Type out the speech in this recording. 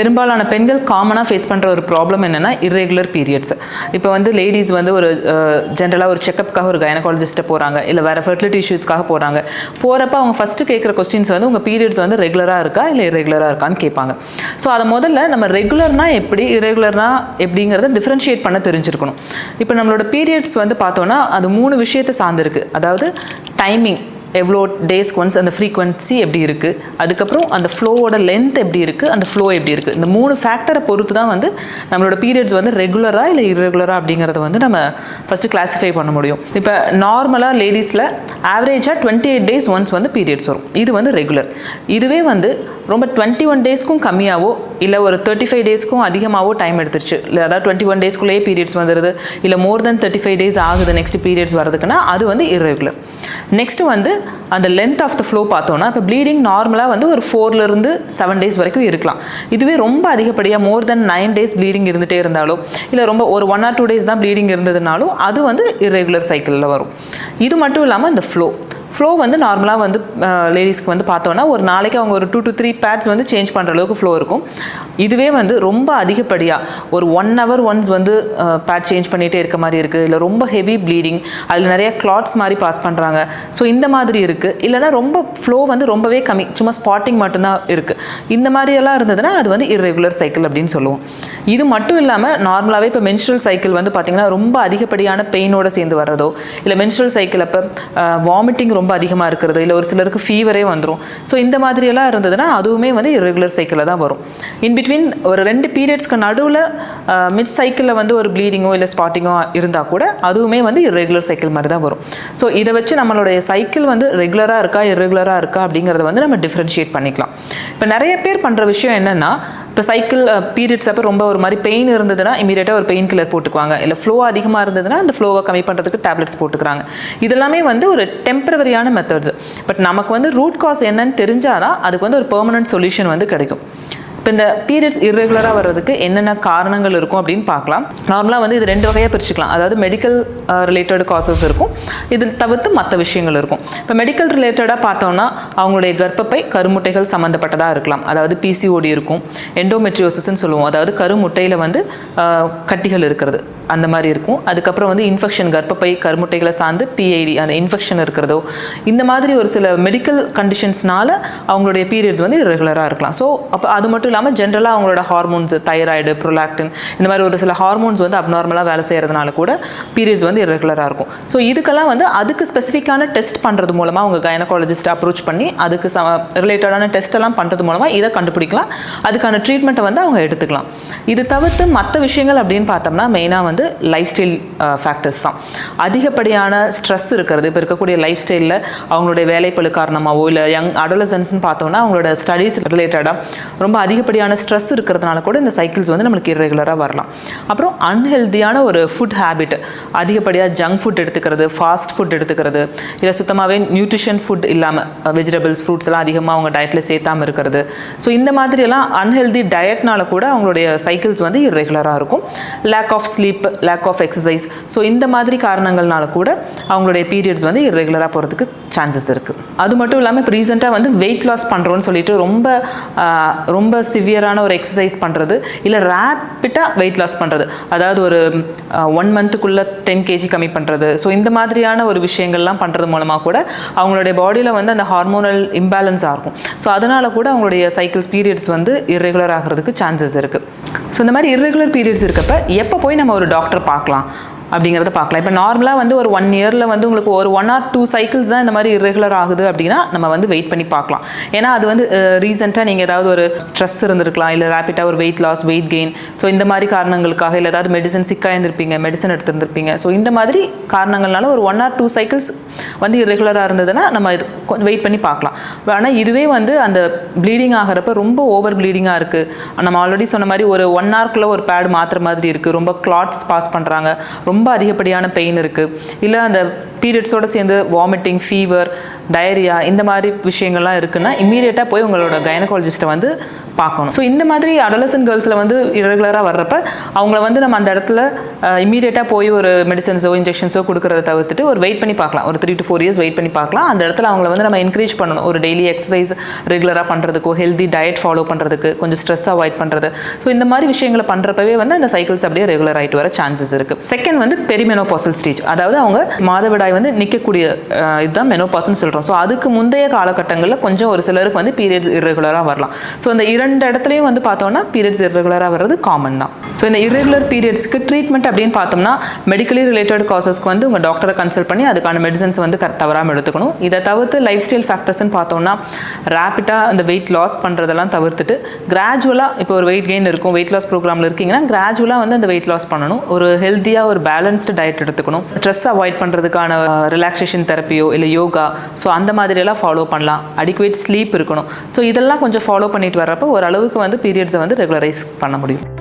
பெரும்பாலான பெண்கள் காமனாக ஃபேஸ் பண்ணுற ஒரு ப்ராப்ளம் என்னென்னா இர்ரெகுலர் பீரியட்ஸ் இப்போ வந்து லேடிஸ் வந்து ஒரு ஜென்ரலாக ஒரு செக்கப்புக்காக ஒரு கைனகாலஜிஸ்ட்டை போகிறாங்க இல்லை வேறு ஃபெர்டிலிட்டி இஷ்யூஸ்க்காக போகிறாங்க போகிறப்ப அவங்க ஃபஸ்ட்டு கேட்குற கொஸ்டின்ஸ் வந்து உங்கள் பீரியட்ஸ் வந்து ரெகுலராக இருக்கா இல்லை இரெகுலராக இருக்கான்னு கேட்பாங்க. ஸோ அதை முதல்ல நம்ம ரெகுலர்னா எப்படி irregular-னா எப்படிங்கிறத டிஃப்ரென்ஷியேட் பண்ண தெரிஞ்சிருக்கணும். இப்போ நம்மளோட பீரியட்ஸ் வந்து பார்த்தோன்னா அது மூணு விஷயத்தை சார்ந்திருக்கு. அதாவது டைமிங் எவ்வளோ டேஸ்க்கு ஒன்ஸ் அந்த ஃப்ரீக்வன்சி எப்படி இருக்குது அதுக்கப்புறம் அந்த ஃப்ளோவோட லென்த் எப்படி இருக்குது அந்த ஃப்ளோ எப்படி இருக்குது இந்த மூணு ஃபேக்டரை பொறுத்து தான் வந்து நம்மளோட பீரியட்ஸ் வந்து ரெகுலராக இல்லை irregular-ஆ அப்படிங்கிறத வந்து நம்ம ஃபஸ்ட்டு கிளாஸிஃபை பண்ண முடியும். இப்போ நார்மலாக லேடிஸில் ஆவரேஜாக டுவெண்ட்டி எயிட் டேஸ் ஒன்ஸ் வந்து பீரியட்ஸ் வரும். இது வந்து ரெகுலர் இதுவே வந்து ரொம்ப டுவெண்ட்டி ஒன் டேஸ்க்கும் கம்மியாகவோ இல்லை ஒரு தேர்ட்டி ஃபைவ் டேஸ்க்கும் அதிகமாகவோ டைம் எடுத்துருச்சு. இல்லை அதாவது டுவெண்ட்டி ஒன் டேஸ்க்குள்ளேயே பீரியட்ஸ் வந்துடுது இல்லை more than thirty five days ஆகுது நெக்ஸ்ட் பீரியட்ஸ் வரதுக்குன்னா அது வந்து இரெகுலர் நெக்ஸ்ட் வந்து அந்த லென்த் ஆஃப் த ஃப்ளோ பார்த்தோன்னா இப்போ ப்ளீடிங் நார்மலாக வந்து ஒரு ஃபோர்லேருந்து செவன் டேஸ் வரைக்கும் இருக்கலாம். இதுவே ரொம்ப அதிகப்படியாக more than nine days bleeding இருந்துகிட்டே இருந்தாலோ இல்லை ரொம்ப ஒரு ஒன் ஆர் டூ டேஸ் தான் ப்ளீடிங் இருந்ததுனாலும் அது வந்து இரெகுலர் சைக்கிளில் வரும். இது மட்டும் இல்லாமல் இந்த ஃப்ளோ ஃப்ளோ வந்து நார்மலாக வந்து லேடிஸ்க்கு வந்து பார்த்தோன்னா ஒரு நாளைக்கு அவங்க ஒரு டூ டு த்ரீ பேட்ஸ் வந்து சேஞ்ச் பண்ணுற அளவுக்கு ஃப்ளோ இருக்கும். இதுவே வந்து ரொம்ப அதிகப்படியாக ஒரு ஒன் ஹவர் ஒன்ஸ் வந்து பேட் சேஞ்ச் பண்ணிகிட்டே இருக்க மாதிரி இருக்குது இல்லை ரொம்ப ஹெவி ப்ளீடிங் அதில் நிறைய கிளாட்ஸ் மாதிரி பாஸ் பண்ணுறாங்க ஸோ இந்த மாதிரி இருக்குது இல்லைனா ரொம்ப ஃப்ளோ வந்து ரொம்பவே கம்மி. சும்மா ஸ்பாட்டிங் மட்டும்தான் இருக்குது இந்த மாதிரியெல்லாம் இருந்ததுன்னா அது வந்து இர்ரெகுலர் சைக்கிள் அப்படின்னு சொல்லுவோம். இது மட்டும் இல்லாமல் நார்மலாகவே இப்போ மென்ஸ்ட்ரல் சைக்கிள் வந்து பார்த்திங்கன்னா ரொம்ப அதிகப்படியான பெயினோடு சேர்ந்து வர்றதோ இல்லை மென்ஸ்ட்ரல் சைக்கிள் அப்போ வாமிட்டிங் ரொம்ப அதிகமாக இருக்கிறது. இல்லை ஒரு சிலருக்கு ஃபீவரே வந்துடும் ஸோ இந்த மாதிரியெல்லாம் இருந்ததுன்னா அதுவுமே வந்து இரெகுலர் சைக்கிளில் தான் வரும். இன் பிட்வீன் ஒரு ரெண்டு பீரியட்ஸ்க்கு நடுவில் மிட் சைக்கிளில் வந்து ஒரு ப்ளீடிங்கோ இல்லை ஸ்பாட்டிங்கோ இருந்தால் கூட அதுவுமே வந்து இரெகுலர் சைக்கிள் மாதிரி தான் வரும். ஸோ இதை வச்சு நம்மளுடைய சைக்கிள் வந்து ரெகுலராக இருக்கா இரெகுலராக இருக்கா அப்படிங்கிறத வந்து நம்ம டிஃப்ரென்ஷியேட் பண்ணிக்கலாம். இப்போ நிறைய பேர் பண்ணுற விஷயம் என்னென்னா இப்போ சைக்கிள் பீரியட்ஸ் அப்போ ரொம்ப ஒரு மாதிரி பெயின் இருந்ததுன்னா இமீடியட்டாக ஒரு பெயின் கில்லர் போட்டுக்குவாங்க. இல்லை ஃப்ளோ அதிகமாக இருந்ததுன்னா அந்த ஃப்ளோவை கம்மி பண்ணுறதுக்கு டேப்லெட்ஸ் போட்டுக்கிறாங்க. இதெல்லாமே வந்து ஒரு டெம்பரவரியான மெத்தட்ஸ் பட் நமக்கு வந்து ரூட் காஸ் என்னன்னு தெரிஞ்சாதான் அதுக்கு வந்து ஒரு பெர்மனன்ட் சொல்யூஷன் வந்து கிடைக்கும். இப்போ இந்த பீரியட்ஸ் இர்ரெகுலராக வர்றதுக்கு என்னென்ன காரணங்கள் இருக்கும் அப்படின்னு பார்க்கலாம். நார்மலாக வந்து இது ரெண்டு வகையாக பிரிச்சுக்கலாம். அதாவது மெடிக்கல் ரிலேட்டட் காசஸ் இருக்கும். இதில் தவிர்த்து மற்ற விஷயங்கள் இருக்கும். இப்போ மெடிக்கல் ரிலேட்டடாக பார்த்தோம்னா அவங்களுடைய கர்ப்பப்பை கருமுட்டைகள் சம்மந்தப்பட்டதாக இருக்கலாம். அதாவது பிசிஓடி இருக்கும். எண்டோமெட்ரியோசிஸ்ன்னு சொல்லுவோம். அதாவது கருமுட்டையில் வந்து கட்டிகள் இருக்கிறது. அந்த மாதிரி இருக்கும். அதுக்கப்புறம் வந்து இன்ஃபெக்ஷன் கர்ப்பப்பை கருமுட்டைகளை சார்ந்து பிஐடி அந்த இன்ஃபெக்ஷன் இருக்கிறதோ இந்த மாதிரி ஒரு சில மெடிக்கல் கண்டிஷன்ஸ்னால அவங்களுடைய பீரியட்ஸ் வந்து ரெகுலராக இருக்கலாம். ஸோ அப்போ அது மட்டும் இல்லாமல் ஜென்ரலாக அவங்களோட ஹார்மோன்ஸ் தைராய்டு ப்ரொலாக்டின் இந்த மாதிரி ஒரு சில ஹார்மோன்ஸ் வந்து அப்நார்மலாக வேலை செய்கிறதுனால கூட பீரியட்ஸ் வந்து irregular-ஆ இருக்கும். ஸோ இதுக்கெல்லாம் வந்து அதுக்கு ஸ்பெசிஃபிக்கான டெஸ்ட் பண்ணுறது மூலமாக அவங்க கைனகாலஜிஸ்ட் அப்ரோச் பண்ணி அதுக்கு ச ரிலேட்டடான டெஸ்ட் எல்லாம் பண்ணுறது மூலமாக இதை கண்டுபிடிக்கலாம். அதுக்கான ட்ரீட்மெண்ட்டை வந்து அவங்க எடுத்துக்கலாம். இது தவிர்த்து மற்ற விஷயங்கள் அப்படின்னு பார்த்தோம்னா மெயினாக வந்து லைஃப் ஸ்டைல் ஃபேக்டர்ஸ் தான். அதிகப்படியான ஸ்ட்ரெஸ் இருக்கிறது. இப்போ இருக்கக்கூடிய லைஃப் ஸ்டைலில் அவங்களுடைய வேலைப்பளு காரணமாகவோ இல்லை யங் அடலசன்ட்னு பார்த்தோம்னா அவங்களோட ஸ்டடீஸ் ரிலேட்டடாக ரொம்ப அதிகப்படியான ஸ்ட்ரெஸ் இருக்கிறதுனால கூட இந்த சைக்கிள்ஸ் வந்து நம்மளுக்கு இரெகுலராக வரலாம். அப்புறம் அன்ஹெல்தியான ஒரு ஃபுட் ஹேபிட் அதிகப்படியாக ஜங்க் ஃபுட் எடுத்துக்கிறது ஃபாஸ்ட் ஃபுட் எடுத்துக்கிறது இல்லை சுத்தமாகவே நியூட்ரிஷன் ஃபுட் இல்லாமல் வெஜிடபிள்ஸ் ஃப்ரூட்ஸ் எல்லாம் அதிகமாக அவங்க டயட்டில் சேர்த்தாமல் இருக்கிறது. ஸோ இந்த மாதிரியெல்லாம் அன்ஹெல்தி டயட்னால கூட அவங்களுடைய சைக்கிள்ஸ் வந்து இரெகுலராக இருக்கும். Lack of sleep lack of exercise so இந்த மாதிரி காரணங்கள்னால கூட அவங்களுடைய பீரியட்ஸ் வந்து இரெகுலராக போகிறதுக்கு சான்சஸ் இருக்குது அது மட்டும் இல்லாமல் இப்போ ரீசெண்டாக வந்து வெயிட் லாஸ் பண்ணுறோன்னு சொல்லிட்டு ரொம்ப ரொம்ப சிவியரான ஒரு எக்ஸசைஸ் பண்ணுறது இல்லை ரேப்பிட்டாக வெயிட் லாஸ் பண்ணுறது அதாவது ஒரு ஒன் மந்த்துக்குள்ளே டென் கேஜி கம்மி பண்ணுறது ஸோ இந்த மாதிரியான ஒரு விஷயங்கள்லாம் பண்ணுறது மூலமாக கூட அவங்களுடைய பாடியில் வந்து அந்த ஹார்மோனல் இம்பேலன்ஸ் ஆகும் ஸோ அதனால் கூட அவங்களுடைய சைக்கிள்ஸ் பீரியட்ஸ் வந்து இரெகுலர் ஆகிறதுக்கு சான்சஸ் இருக்குது ஸோ இந்த மாதிரி இர்ரெகுலர் பீரியட்ஸ் இருக்கப்ப எப்போ போய் நம்ம ஒரு டாக்டர் பார்க்கலாம்? அப்படிங்கிறத பார்க்கலாம். இப்போ நார்மலாக வந்து ஒரு ஒன் இயரில் வந்து உங்களுக்கு ஒரு ஒன் ஆர் டூ சைக்கிள்ஸ் தான் இந்த மாதிரி இரெகுலர் ஆகுது அப்படின்னா நம்ம வந்து வெயிட் பண்ணி பார்க்கலாம். ஏன்னா அது வந்து ரீசெண்டாக நீங்கள் ஏதாவது ஒரு ஸ்ட்ரெஸ் இருந்திருக்கலாம் இல்லை ரேப்பிட்டாக ஒரு weight loss weight gain so இந்த மாதிரி காரணங்களுக்காக இல்லை ஏதாவது மெடிசன் சிக்காக இருந்திருப்பீங்க மெடிசன் எடுத்திருந்திருப்பீங்க. ஸோ இந்த மாதிரி காரணங்கள்னால ஒரு ஒன் ஆர் டூ சைக்கிள்ஸ் வந்து இரெகுலராக இருந்ததுன்னா நம்ம இது கொஞ்சம் வெயிட் பண்ணி பார்க்கலாம். ஆனால் இதுவே வந்து அந்த ப்ளீடிங் ஆகிறப்ப ரொம்ப ஓவர் ப்ளீடிங்காக இருக்குது நம்ம ஆல்ரெடி சொன்ன மாதிரி ஒரு ஒன் ஹவர்க்குள்ளே ஒரு பேடு மாற்றுற மாதிரி இருக்குது ரொம்ப கிளாட்ஸ் பாஸ் பண்ணுறாங்க ரொம்ப ரொம்ப அதிகப்படியான பெயின் இருக்குது இல்லை அந்த பீரியட்ஸோடு சேர்ந்து வாமிட்டிங் ஃபீவர் டயரியா இந்த மாதிரி விஷயங்கள்லாம் இருக்குன்னா இம்மீடியட்டாக போய் உங்களோட கைனகாலஜிஸ்ட்டை வந்து பார்க்கணும். ஸோ இந்த மாதிரி அடலசன் கேர்ள்ஸில் வந்து இரகுலராக வர்றப்ப அவங்கள வந்து நம்ம அந்த இடத்துல இம்மீடியட்டாக போய் ஒரு மெடிசன்ஸோ இன்ஜெக்ஷன்ஸோ கொடுக்குறத தவிர்த்துட்டு ஒரு வெயிட் பண்ணி பார்க்கலாம். ஒரு three to four years weight பண்ணி பார்க்கலாம். அந்த இடத்துல அவங்கள வந்து நம்ம என்கரேஜ் பண்ணணும். ஒரு டெய்லி எக்ஸசைஸ் ரெகுலராக பண்ணுறதுக்கோ ஹெல்தி டயட் ஃபாலோ பண்ணுறதுக்கு கொஞ்சம் ஸ்ட்ரெஸ் அவாய்ட் பண்ணுறது ஸோ இந்த மாதிரி விஷயங்களை பண்ணுறப்பவே வந்து அந்த சைக்கிள்ஸ் அப்படியே ரெகுலர் ஆகிட்டு வர சான்சஸ் இருக்குது செகண்ட் வந்து பெரிமெனோபாசல் ஸ்டேஜ் அதாவது அவங்க மாதவிடாய் வந்து நிற்கக்கூடிய இதுதான் மெனோபாஸ்ன்னு சொல்கிறோம் ஸோ அதுக்கு முந்தைய காலகட்டங்களில் கொஞ்சம் ஒரு சிலருக்கு வந்து பீரியட்ஸ் இரெகுலராக வரலாம். ஸோ இந்த இரண்டு இடத்துலையும் வந்து பார்த்தோம்னா பீரியட்ஸ் இரெகுலராக வர்றது காமன் தான். ஸோ இந்த இரெகுலர் பீரியட்ஸ்க்கு ட்ரீட்மெண்ட் அப்படின்னு பார்த்தோம்னா மெடிக்கலி ரிலேட்டட் காசஸ்க்கு வந்து உங்கள் டாக்டரை கன்சல்ட் பண்ணி அதுக்கான மெடிசன்ஸ் வந்து கர தவறாமல் எடுத்துக்கணும். இதை தவிர்த்து லைஃப் ஸ்டைல் ஃபேக்டர்ஸ்னு பார்த்தோம்னா ரேப்பிட்டாக அந்த வெயிட் லாஸ் பண்ணுறதெல்லாம் தவிர்த்துட்டு கிராஜுவலாக இப்போ ஒரு வெயிட் கெயின் இருக்கும் வெயிட் லாஸ் ப்ரோக்ராமில் இருக்கீங்கன்னா கிராஜுவலாக வந்து அந்த வெயிட் லாஸ் பண்ணணும். ஒரு ஹெல்த்தியாக ஒரு பேலன்ஸ்டு டயட் எடுத்துக்கணும். ஸ்ட்ரெஸ் அவாய்ட் பண்ணுறதுக்கான ரிலாக்ஸேஷன் தெரப்பியோ இல்லை யோகா ஸோ அந்த மாதிரியெல்லாம் ஃபாலோ பண்ணலாம். அடிக்குவேட் ஸ்லீப் இருக்கணும். ஸோ இதெல்லாம் கொஞ்சம் ஃபாலோ பண்ணிட்டு வரப்போ ஓரளவுக்கு வந்து பீரியட்ஸை வந்து ரெகுலரைஸ் பண்ண முடியும்.